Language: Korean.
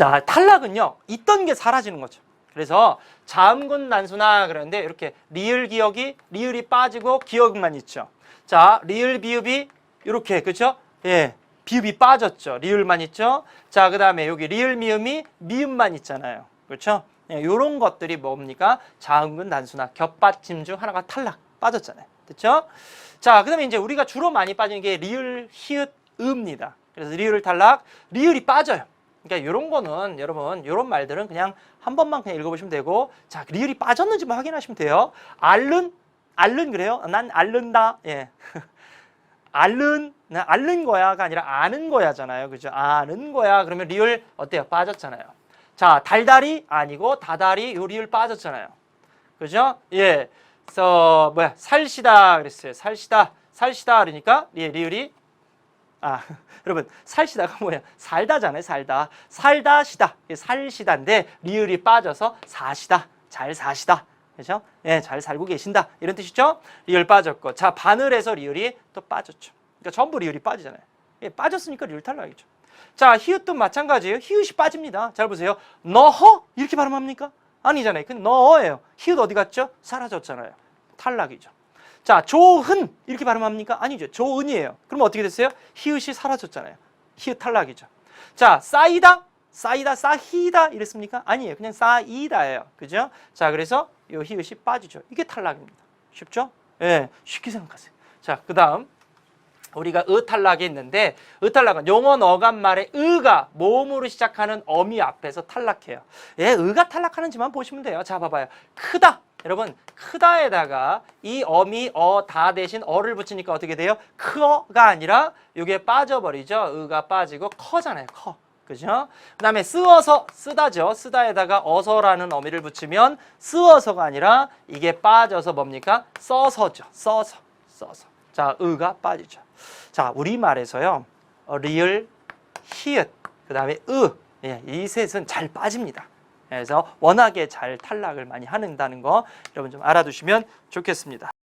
자, 탈락은요. 있던 게 사라지는 거죠. 그래서 자음군 난수나 그러는데 이렇게 리을 기억이 리을이 빠지고 기억만 있죠. 자, 리을 비읍이 이렇게 그렇죠? 예. 비읍이 빠졌죠. 리을만 있죠. 자, 그다음에 여기 리을 미음이 미음만 있잖아요. 그렇죠? 예, 요런 것들이 뭡니까? 자음군 난수나 겹받침 중 하나가 탈락 빠졌잖아요. 됐죠? 자, 그다음에 이제 우리가 주로 많이 빠지는 게 리을, 히읗, 음입니다. 그래서 리을 탈락, 리을이 빠져요. 그러니까 이런 거는 여러분 이런 말들은 그냥 한 번만 그냥 읽어보시면 되고 자 리을이 빠졌는지만 확인하시면 돼요. 앓는 앓는 그래요? 난 앓는다. 예. 나 앓는 거야가 아니라 아는 거야잖아요. 그죠? 아는 거야. 그러면 리을 어때요? 빠졌잖아요. 자 달달이 아니고 다달이 요 리을 빠졌잖아요. 그죠? 예. 그래서 뭐야 살시다 그랬어요. 살시다 살시다 그러니까 예, 리을이 아, 여러분 살시다가 뭐야? 살다잖아요. 살다. 살다시다. 살시다인데 리을이 빠져서 사시다. 잘 사시다. 그렇죠? 예, 잘 살고 계신다. 이런 뜻이죠? 리을 빠졌고. 자, 바늘에서 리을이 또 빠졌죠. 그러니까 전부 리을이 빠지잖아요. 예, 빠졌으니까 리을 탈락이죠. 자, 히읗도 마찬가지예요. 히읗이 빠집니다. 잘 보세요. 너허 이렇게 발음합니까? 아니잖아요. 그 너예요. 히읗 어디 갔죠? 사라졌잖아요. 탈락이죠. 자, 조흔 이렇게 발음합니까? 아니죠. 조은이에요. 그럼 어떻게 됐어요? 히읗이 사라졌잖아요. 히읗 탈락이죠. 자, 쌓이다, 쌓이다, 쌓이다 이랬습니까? 아니에요. 그냥 쌓이다예요. 그죠? 자, 그래서 이 히읗이 빠지죠. 이게 탈락입니다. 쉽죠? 예, 쉽게 생각하세요. 자, 그 다음 우리가 의 탈락이 있는데 의 탈락은 용언 어감말의 의가 모음으로 시작하는 어미 앞에서 탈락해요. 예, 의가 탈락하는지만 보시면 돼요. 자, 봐봐요. 크다. 여러분 크다에다가 이 어미 어 다 대신 어를 붙이니까 어떻게 돼요? 크어가 아니라 이게 빠져버리죠. 의가 빠지고 커잖아요. 커. 그죠? 그 다음에 쓰어서 쓰다죠. 쓰다에다가 어서라는 어미를 붙이면 쓰어서가 아니라 이게 빠져서 뭡니까? 써서죠. 써서. 써서. 자, 의가 빠지죠. 자, 우리말에서요. 어, 리을, 히읗, 그 다음에 으. 예, 이 셋은 잘 빠집니다. 그래서 워낙에 잘 탈락을 많이 하는다는 거 여러분 좀 알아두시면 좋겠습니다.